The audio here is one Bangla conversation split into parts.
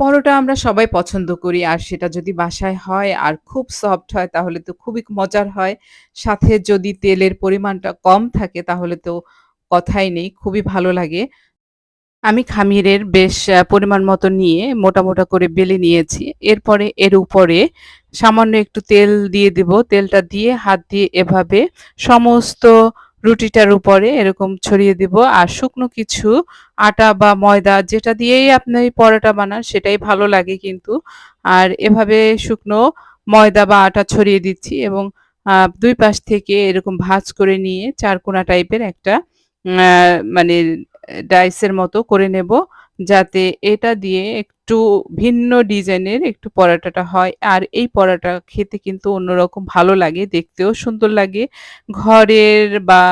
পরোটা আমরা সবাই পছন্দ করি। আর সেটা যদি বাসায় হয় আর খুব সফট হয় তাহলে তো খুবই মজার হয়। সাথে যদি তেলের পরিমাণটা কম থাকে তাহলে তো কথাই নেই। খুবই ভালো লাগে। আমি খামিরের বেশ পরিমাণ মতো নিয়ে মোটা, মোটা করে বেলে নিয়েছি। এরপরে এর উপরে সামান্য একটু তেল দিয়ে দিব। তেলটা দিয়ে হাত দিয়ে এভাবে সমস্ত রুটিটার উপরে এরকম ছড়িয়ে দিব। আর শুকনো কিছু, আটা বা ময়দা যেটা দিয়েই আপনি পরোটা বানান, সেটাই ভালো লাগে কিন্তু। আর এভাবে শুকনো ময়দা বা আটা ছড়িয়ে দিচ্ছি এবং দুই পাশ থেকে এরকম ভাজ করে নিয়ে চারকোনা টাইপের একটা মানে ডাইসের মতো করে নেব। যাতে এটা দিয়ে একটু ভিন্ন ডিজাইনের একটু পরাটাটা হয়। আর এই পরাটা খেতে কিন্তু অন্যরকম ভালো লাগে, দেখতেও সুন্দর লাগে। ঘরের বা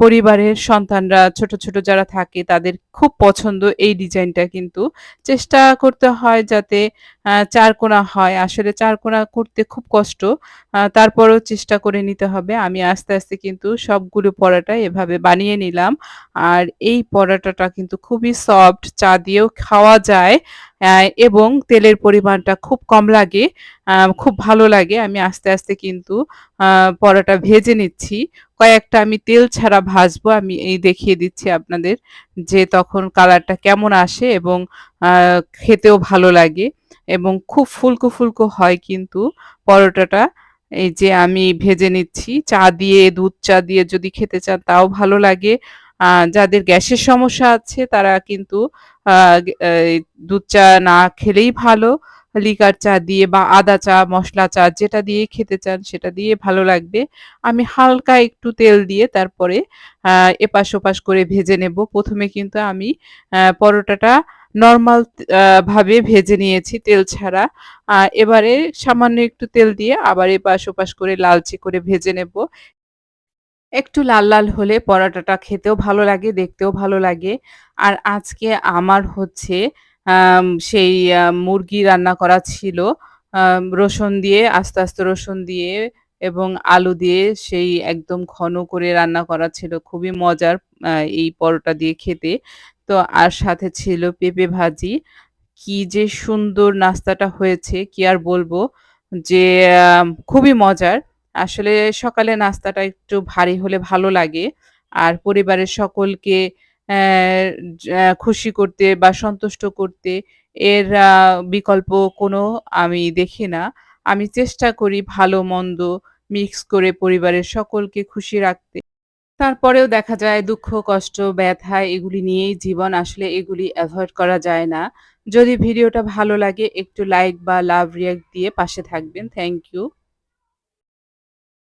পরিবারের সন্তানরা ছোট, ছোট যারা থাকে তাদের খুব পছন্দ এই ডিজাইনটা কিন্তু। চেষ্টা করতে হয় যাতে চারকোনা হয়। আসলে চারকোনা করতে খুব কষ্ট। তারপরেও চেষ্টা করে নিতে হবে। আমি আস্তে, আস্তে কিন্তু সবগুলো পরাটা এভাবে বানিয়ে নিলাম। আর এই পরাটাটা কিন্তু খুবই সফট, চা দিয়েও খাওয়া যায় এবং তেলের পরিমাণটা খুব কম লাগে। খুব ভালো লাগে। আমি আস্তে, আস্তে কিন্তু পরোটা ভেজে নিচ্ছি। কয়েকটা আমি তেল ছাড়া ভাজবো। আমি এই দেখিয়ে দিচ্ছি আপনাদের যে তখন কালারটা কেমন আসে এবং খেতেও ভালো লাগে এবং খুব ফুলকো, ফুলকো হয় কিন্তু পরোটাটা। এই যে আমি ভেজে নিচ্ছি। চা দিয়ে, দুধ চা দিয়ে যদি খেতে চান তাও ভালো লাগে। যাদের গ্যাসের সমস্যা আছে তারা কিন্তু দুধ চা না খেলেই ভালো। লিকার চা দিয়ে বা আদা চা, মশলা চা যেটা দিয়েই খেতে চান সেটা দিয়ে ভালো লাগবে। আমি হালকা একটু তেল দিয়ে তারপরে এপাশ-ওপাশ করে ভেজে নেব। প্রথমে কিন্তু আমি পরোটাটা নরমাল ভাবে ভেজে নিয়েছি তেল ছাড়া। এবারে সামান্য একটু তেল দিয়ে আবার এপাশ-ওপাশ করে লালচে করে ভেজে নেব। একটু লাল, লাল হলে পরাটাটা খেতেও ভালো লাগে, দেখতেও ভালো লাগে। আর আজকে আমার হচ্ছে সেই মুরগি রান্না করা ছিল। রসুন দিয়ে আস্তে, আস্তে রসুন দিয়ে এবং আলু দিয়ে সেই একদম ঘন করে রান্না করা ছিল। খুবই মজার এই পরোটা দিয়ে খেতে। তো আর সাথে ছিল পেঁপে ভাজি। কি যে সুন্দর নাস্তাটা হয়েছে কি আর বলব যে খুবই মজার। আসলে সকালে নাস্তাটা একটু ভারী হলে ভালো লাগে। আর পরিবারের সকলকে খুশি করতে বা সন্তুষ্ট করতে এর বিকল্প কোনো আমি দেখি না। আমি চেষ্টা করি ভালো-মন্দ মিক্স করে পরিবারের সকলকে খুশি রাখতে। তারপরেও দেখা যায় দুঃখ, কষ্ট, ব্যথা এগুলি নিয়েই জীবন। আসলে এগুলি অ্যাভয়েড করা যায় না। যদি ভিডিওটা ভালো লাগে একটু লাইক বা লাভ রিঅ্যাক্ট দিয়ে পাশে থাকবেন। Thank you.